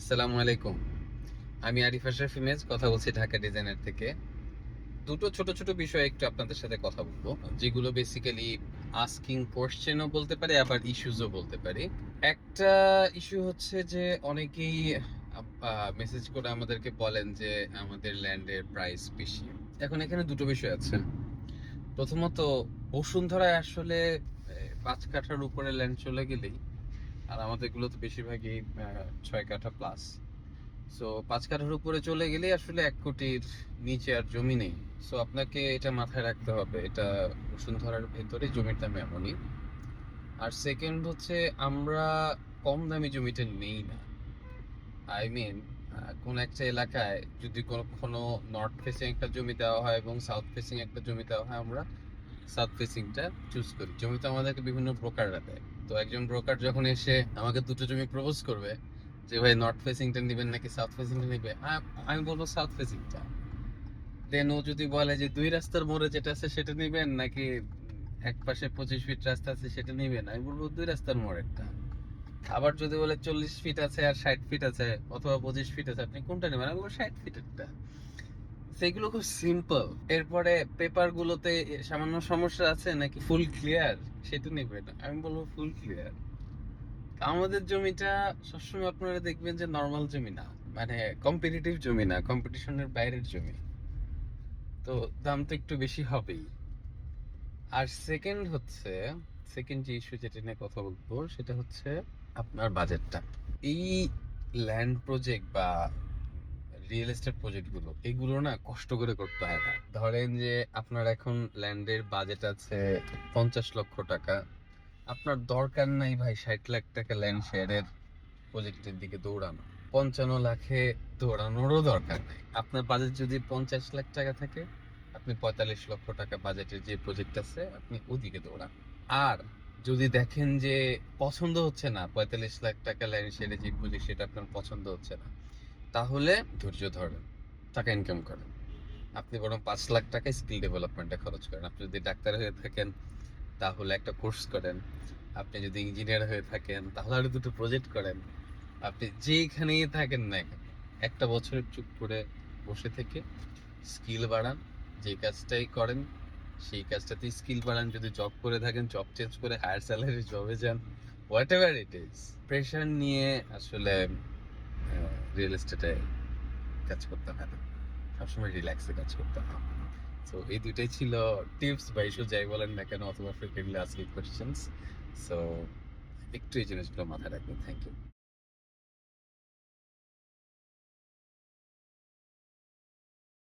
আসসালামু আলাইকুম। আমি আরিফ আশরাফ ইমেজ, কথা বলছি ঢাকা ডিজাইনার থেকে। দুটো ছোট ছোট বিষয়ে একটু আপনাদের সাথে কথা বলব, যেগুলো বেসিক্যালি আস্কিং কোশ্চেনও বলতে পারি, আবার ইস্যুজও বলতে পারি। একটা ইস্যু হচ্ছে যে অনেকেই মেসেজ করে আমাদেরকে বলেন যে আমাদের ল্যান্ডের প্রাইস বেশি। এখন এখানে দুটো বিষয় আছে। প্রথমত, বসুন্ধরায় আসলে পাঁচ কাঠার উপরে ল্যান্ড চলে গেলেই আর আমাদেরগুলো তো বেশিরভাগই ছয় কাঠা প্লাস সো পাঁচ কাঠার উপরে চলে গেলে আসলে এক কোটির নিচে আর জমি নেই। সো আপনাকে এটা মাথায় রাখতে হবে। এটা বসুন্ধরার ভেতরে জমির দাম এমনই। আর সেকেন্ড হচ্ছে, আমরা কম দামি জমিটা নেই না। আই মিন কোন একটা এলাকায় যদি কোনো নর্থ ফেসিং একটা জমি দেওয়া হয় এবং সাউথ ফেসিং একটা জমি দেওয়া হয়, আমরা সাউথ ফেসিংটা চুজ করি। জমি তো আমাদেরকে বিভিন্ন ব্রোকাররা দেয়। তো একজন ব্রোকার যখন এসে আমাকে দুটো জমি প্রপোজ করবে যে, ভাই নর্থ ফেসিংটা নেবেন নাকি সাউথ ফেসিংটা নেবে? আমি বলব সাউথ ফেসিংটা দেন ও যদি বলে যে, দুই রাস্তার মোড়ে যেটা আছে সেটা নেবেন নাকি এক পাশে পঁচিশ ফিট রাস্তা আছে সেটা নেবেন? আমি বলব, দুই রাস্তার মোড়েরটা। আবার যদি বলে চল্লিশ ফিট আছে আর ষাট ফিট আছে অথবা পঁচিশ ফিট আছে, আপনি কোনটা নেবেন? আমি বলব ষাট ফিটেরটা সেগুলো খুব সিম্পল এরপরে পেপার গুলোতে সামান্য সমস্যা আছে নাকি ফুল ক্লিয়ার সেটা নেবেন আমি বলব ফুল ক্লিয়ার আমাদের জমিটা সবসময় আপনারা দেখবেন যে নর্মাল জমি না। মানে কম্পিটিটিভ জমি না কম্পিটিশনের বাইরের জমি। তো দাম তো একটু বেশি হবেই। আর সেকেন্ড হচ্ছে সেকেন্ড যে ইস্যু যেটা নিয়ে কথা বলব, সেটা হচ্ছে আপনার বাজেটটা এই ল্যান্ড প্রজেক্ট বা রিয়েল এস্টেট প্রজেক্টগুলো এগুলো না কষ্ট করে করতে হয় না। ধরেন যে আপনার এখন ল্যান্ডের বাজেট আছে পঞ্চাশ লক্ষ টাকা। আপনার দরকার নাই ভাই ষাট লাখ টাকা ল্যান্ড শেয়ারের প্রজেক্টের দিকে দৌড়ানো। পঞ্চান্ন লাখে দৌড়ানোরও দরকার নেই। আপনার বাজেট যদি পঞ্চাশ লাখ টাকা থাকে, আপনি পঁয়তাল্লিশ লক্ষ টাকা বাজেটের যে প্রজেক্ট আছে, আপনি ওদিকে দৌড়ান। আর যদি দেখেন যে পছন্দ হচ্ছে না, পঁয়তাল্লিশ লাখ টাকা ল্যান্ড শেয়ারে যে প্রজেক্ট সেটা আপনার পছন্দ হচ্ছে না তাহলে ধৈর্য ধরেন, টাকা ইনকাম করেন। আপনি বরং পাঁচ লাখ টাকা স্কিল ডেভেলপমেন্টে খরচ করেন। আপনি যদি ডাক্তার হয়ে থাকেন, তাহলে একটা কোর্স করেন। আপনি যদি ইঞ্জিনিয়ার হয়ে থাকেন, তাহলে আরও দুটো প্রজেক্ট করেন। আপনি যেখানেই থাকেন না একটা বছরের চুপ করে বসে থেকে স্কিল বাড়ান। যে কাজটাই করেন, সেই কাজটাতে স্কিল বাড়ান। যদি জব করে থাকেন জব চেঞ্জ করে হায়ার স্যালারি জবে যান whatever it is pressure নিয়ে আসলে রিয়েল এস্টেটে কাজ করতে হয় সবসময় রিল্যাক্সে কাজ করতে হয়। সো এই দুইটাই ছিল টিপস বা ইস্যু যাই বলেন না কেন, অথবা ফ্রিকুয়েন্টলি আজকে কোয়েশ্চেন্স সো একটু এই জিনিসগুলো মাথায় রাখবেন। Thank you